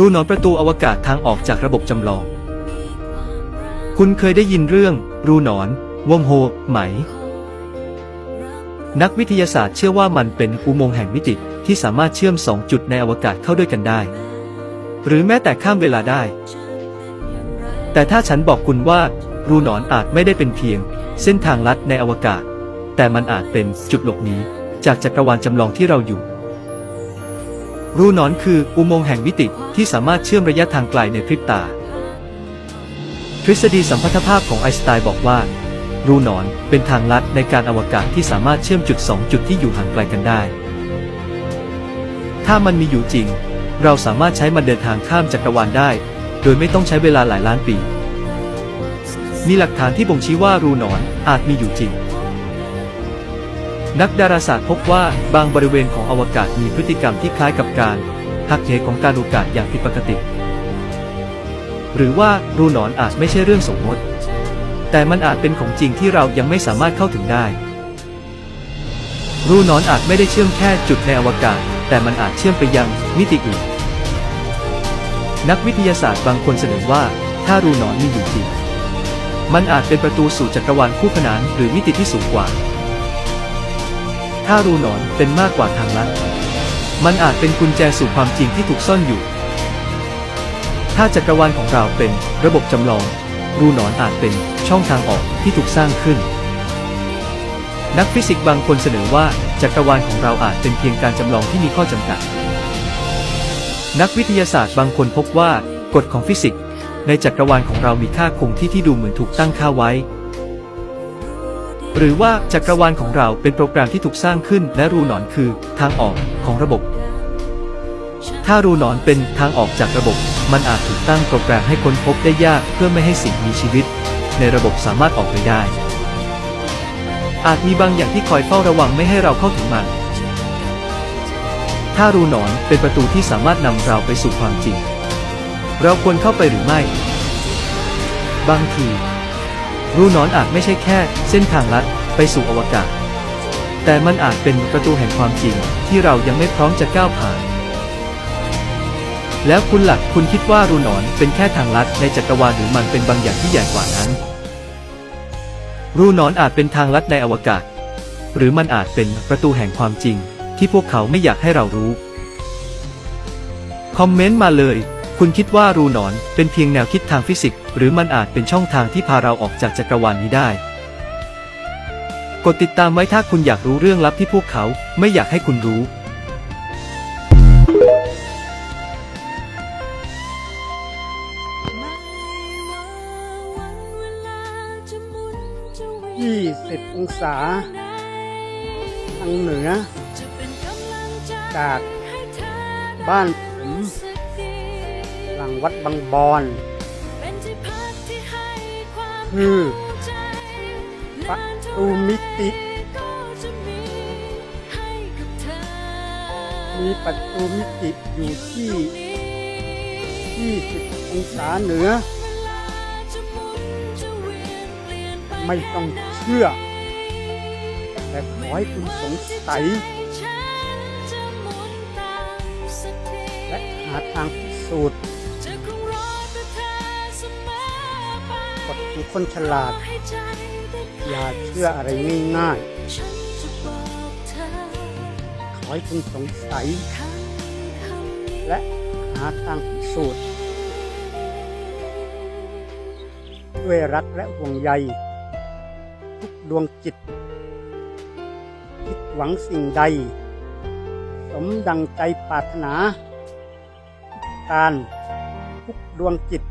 รูหนอนประตูอวกาศทางออกจากระบบจำลอง คุณเคยได้ยินเรื่อง รูหนอนวงโฮไหม นักวิทยาศาสตร์เชื่อว่ามันเป็นอุโมงค์แห่งมิติที่สามารถเชื่อมสองจุดในอวกาศเข้าด้วยกันได้ หรือแม้แต่ข้ามเวลาได้ แต่ถ้าฉันบอกคุณว่า รูหนอนอาจไม่ได้เป็นเพียง เส้นทางลัดในอวกาศ แต่มันอาจเป็นจุดหลบหนีจากจักรวาลจำลองที่เราอยู่ รูหนอนคืออุโมงค์แห่งมิติที่สามารถเชื่อมระยะทางไกลในพริบตา ทฤษฎีสัมพัทธภาพของไอน์สไตน์บอกว่า รูหนอนเป็นทางลัดในการอวกาศที่สามารถเชื่อมจุดสองจุดที่อยู่ห่างไกลกันได้ ถ้ามันมีอยู่จริง เราสามารถใช้มันเดินทางข้ามจักรวาลได้ โดยไม่ต้องใช้เวลาหลายล้านปี มีหลักฐานที่บ่งชี้ว่ารูหนอนอาจมีอยู่จริง นักดาราศาสตร์พบว่าบางบริเวณของอวกาศมีพฤติกรรมที่คล้ายกับการหักเหของการโอกาสอย่างผิดปกติ หรือว่ารูหนอนอาจไม่ใช่เรื่องสมมติ แต่มันอาจเป็นของจริงที่เรายังไม่สามารถเข้าถึงได้ รูหนอนอาจไม่ได้เชื่อมแค่จุดในอวกาศ แต่มันอาจเชื่อมไปยังมิติอื่น นักวิทยาศาสตร์บางคนเสนอว่า ถ้ารูหนอนมีอยู่จริง มันอาจเป็นประตูสู่จักรวาลคู่ขนานหรือมิติที่สูงกว่า ถ้ารูหนอนเป็นมากกว่าทางลัด มันอาจเป็นกุญแจสู่ความจริงที่ถูกซ่อนอยู่ ถ้าจักรวาลของเราเป็นระบบจำลอง รูหนอนอาจเป็นช่องทางออกที่ถูกสร้างขึ้น นักฟิสิกส์บางคนเสนอว่าจักรวาลของเราอาจเป็นเพียงการจำลองที่มีข้อจำกัด นักวิทยาศาสตร์บางคนพบว่ากฎของฟิสิกส์ในจักรวาลของเรามีค่าคงที่ที่ดูเหมือนถูกตั้งค่าไว้ หรือว่าจักรวาลของเราเป็นโปรแกรมที่ถูกสร้างขึ้นและรูหนอนคือทางออกของระบบ ถ้ารูหนอนเป็นทางออกจากระบบ มันอาจถูกตั้งโปรแกรมให้ค้นพบได้ยากเพื่อไม่ให้สิ่งมีชีวิต ในระบบสามารถออกไปได้ อาจมีบางอย่างที่คอยเฝ้าระวังไม่ให้เราเข้าถึงมัน ถ้ารูหนอนเป็นประตูที่สามารถนำเราไปสู่ความจริง เราควรเข้าไปหรือไม่ บางที รูนอนอาจไม่ใช่แค่ เส้นทางลัดไปสู่อวกาศ แต่มันอาจเป็นประตูแห่งความจริงที่เรายังไม่พร้อมจะก้าวผ่าน แล้วคุณหลักคุณคิดว่ารูนอนเป็นแค่ทางลัดในจักรวาลหรือมันเป็นบางอย่างที่ใหญ่กว่านั้น รูนอนอาจเป็นทางลัดในอวกาศ หรือมันอาจเป็นประตูแห่งความจริงที่พวกเขาไม่อยากให้เรารู้ คอมเมนต์มาเลย คุณคิดว่ารูหนอนเป็นเพียงแนวคิดทางฟิสิกส์หรือมันอาจเป็นช่องทางที่พาเราออกจากจักรวาลนี้ได้ กดติดตามไว้ถ้าคุณอยากรู้เรื่องลับที่พวกเขาไม่อยากให้คุณรู้ยี่สิบองศา ทางเหนือ จากบ้าน ผมหลังวัดบางบอนคือประตูมิติมีประตูมิติอยู่ที่20องศาเหนือ ไม่ต้องเชื่อ แต่ขอให้คุณสงสัย และหาทางพิสูจน์ กฎของคนฉลาด อย่าเชื่ออะไรง่ายๆขอให้คุณสงสัย และหาทางพิสูจน์ด้วยรักและห่วงใย ทุกดวงจิต คิดหวังสิ่งใด สมดังใจปรารถนา การทุกดวงจิต